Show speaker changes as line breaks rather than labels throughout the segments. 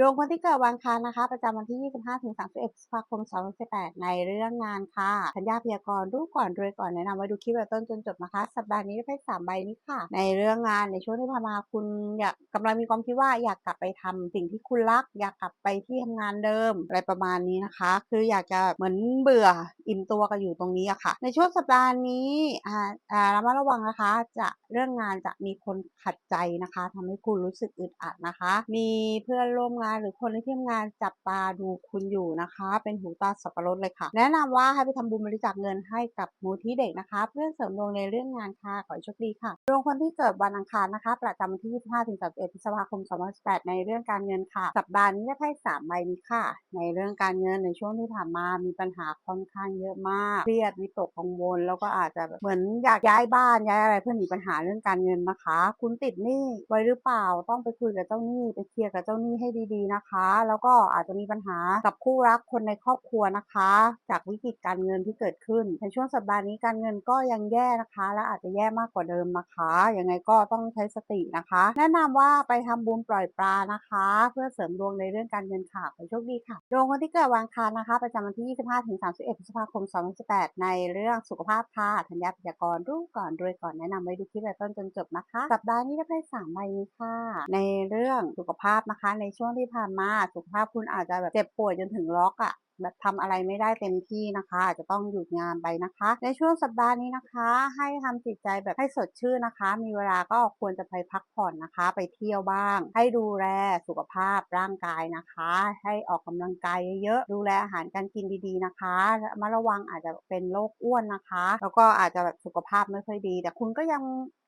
ดวงคนที่เกิดวันอังคารนะคะ ประจำวันที่ 25-31พฤษภาคม2018ในเรื่องงานค่ะ สัญญาพยากรณ์รู้ก่อนรวยก่อนแนะนำไว้ดูคลิปแบบต้นจนจบนะคะ สัปดาห์นี้ได้ไพ่สามใบนี้ค่ะ ในเรื่องงานในช่วงที่ผ่านมาคุณอยากกำลังมีความคิดว่าอยากกลับไปทำสิ่งที่คุณรัก อยากกลับไปที่ทำงานเดิมอะไรประมาณนี้นะคะ คืออยากจะเหมือนเบื่ออิ่มตัวกันอยู่ตรงนี้อะค่ะ ในช่วงสัปดาห์นี้อ่าอ่าระมัดระวังนะคะ จะเรื่องงานจะมีคนขัดใจนะคะทำให้คุณรู้สึกอึดอัดนะคะ มีเพื่อนร่วมงานหรือคนในที่ทำงานจับตาดูคุณอยู่นะคะ เป็นหูตาสับปะรดเลยค่ะ แนะนำว่าให้ไปทำบุญบริจาคเงินให้กับมูลที่เด็กนะคะ เพื่อเสริมดวงในเรื่องงานค่ะขอโชคดีค่ะดวงคนที่เกิดวันอังคารนะคะ ประจำวันที่ 25ถึง31พฤษภาคม2018ในเรื่องการเงินค่ะ สัปดาห์นี้ได้ไพ่สามใบนี้ค่ะ ในเรื่องการเงินในช่วงที่ผ่านมามีปัญหาค่อนข้างเยอะมากเครียดวิตกกังวลแล้วก็อาจจะเหมือนอยากย้ายบ้านย้ายอะไรเพื่อหนีปัญหาเรื่องการเงินนะคะ คุณติดหนี้ไว้หรือเปล่าต้องไปคุยกับเจ้าหนี้ไปเคลียร์กับเจ้าหนี้ให้ดีๆนะคะ แล้วก็อาจจะมีปัญหากับคู่รักคนในครอบครัวนะคะ จากวิกฤตการเงินที่เกิดขึ้น ในช่วงสัปดาห์นี้การเงินก็ยังแย่นะคะ และอาจจะแย่มากกว่าเดิมนะคะยังไงก็ต้องใช้สตินะคะ แนะนำว่าไปทำบุญปล่อยปลานะคะ เพื่อเสริมดวงในเรื่องการเงินค่ะขอโชคดีค่ะดวงคนที่เกิดวันคารนะคะประจำวันที่ 25ถึง31 พฤษภาคม 2018 ในเรื่องสุขภาพค่ะธัญญาพยากรรู้ก่อนรวยก่อนแนะนำไว้ดูคลิปแบบต้นจนจบนะคะ สัปดาห์นี้ได้ไพ่สามใบนี้ค่ะ ในเรื่องสุขภาพนะคะ ในช่วงที่ที่ผ่านมาสุขภาพคุณอาจจะแบบเจ็บป่วยจนถึงล็อกอะแบบทำอะไรไม่ได้เต็มที่นะคะ อาจจะต้องหยุดงานไปนะคะ ในช่วงสัปดาห์นี้นะคะ ให้ทำจิตใจแบบให้สดชื่นนะคะ มีเวลาก็ควรจะไปพักผ่อนนะคะ ไปเที่ยวบ้าง ให้ดูแลสุขภาพร่างกายนะคะ ให้ออกกำลังกายเยอะๆดูแลอาหารการกินดีๆนะคะและมาระวังอาจจะเป็นโรคอ้วนนะคะ แล้วก็อาจจะแบบสุขภาพไม่ค่อยดี แต่คุณก็ยัง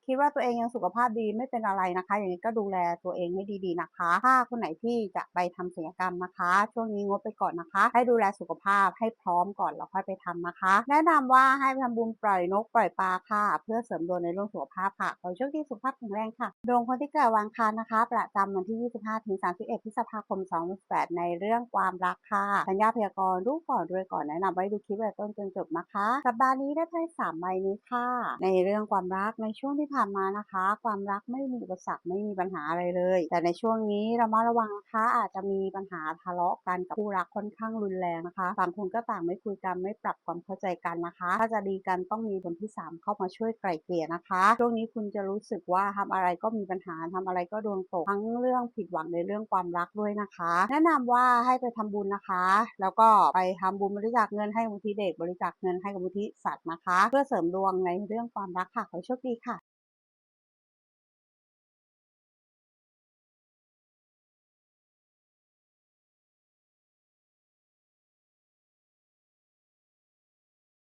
คิดว่าตัวเองยังสุขภาพดีไม่เป็นอะไรนะคะ อย่างนี้ก็ดูแลตัวเองให้ดีๆนะคะ ถ้าคนไหนที่จะไปทำศัลยกรรมนะคะ ช่วงนี้งดไปก่อนนะคะ ให้ดูแลสุขภาพให้พร้อมก่อนแล้วค่อยไปทำนะคะ แนะนำว่าให้ไปทำบุญปล่อยนกปล่อยปลาค่ะ เพื่อเสริมดวงในเรื่องสุขภาพค่ะขอให้โชคดีสุขภาพแข็งแรงค่ะดวงคนที่เกิดวันอังคารนะคะ ประจำวันที่ 25ถึง31พฤษภาคม2018ในเรื่องความรักค่ะสัญญาพยากรณ์รู้ก่อนรวยก่อนแนะนำไว้ดูคลิปแบบต้นจนจบนะคะสัปดาห์นี้ได้ไพ่สามใบนี้ค่ะ ในเรื่องความรักในช่วงที่ผ่านมานะคะ ความรักไม่มีอุปสรรคไม่มีปัญหาอะไรเลย แต่ในช่วงนี้เรามาระวังนะคะอาจจะมีปัญหาทะเลาะกันกับคู่รักค่อนข้างรุนแรงนะคะต่างคนก็ต่างไม่คุยกันไม่ปรับความเข้าใจกันนะคะ ถ้าจะดีกันต้องมีคนที่สามเข้ามาช่วยไกล่เกลี่ยนะคะช่วงนี้คุณจะรู้สึกว่าทำอะไรก็มีปัญหาทำอะไรก็ดวงตกทั้งเรื่องผิดหวังในเรื่องความรักด้วยนะคะ แนะนำว่าให้ไปทำบุญนะคะ แล้วก็ไปทำบุญบริจาคเงินให้มูลที่เด็กบริจาคเงินให้กับมูลที่สัตว์นะคะ เพื่อเสริมดวงในเรื่องความรักค่ะขอโชคดีค่ะ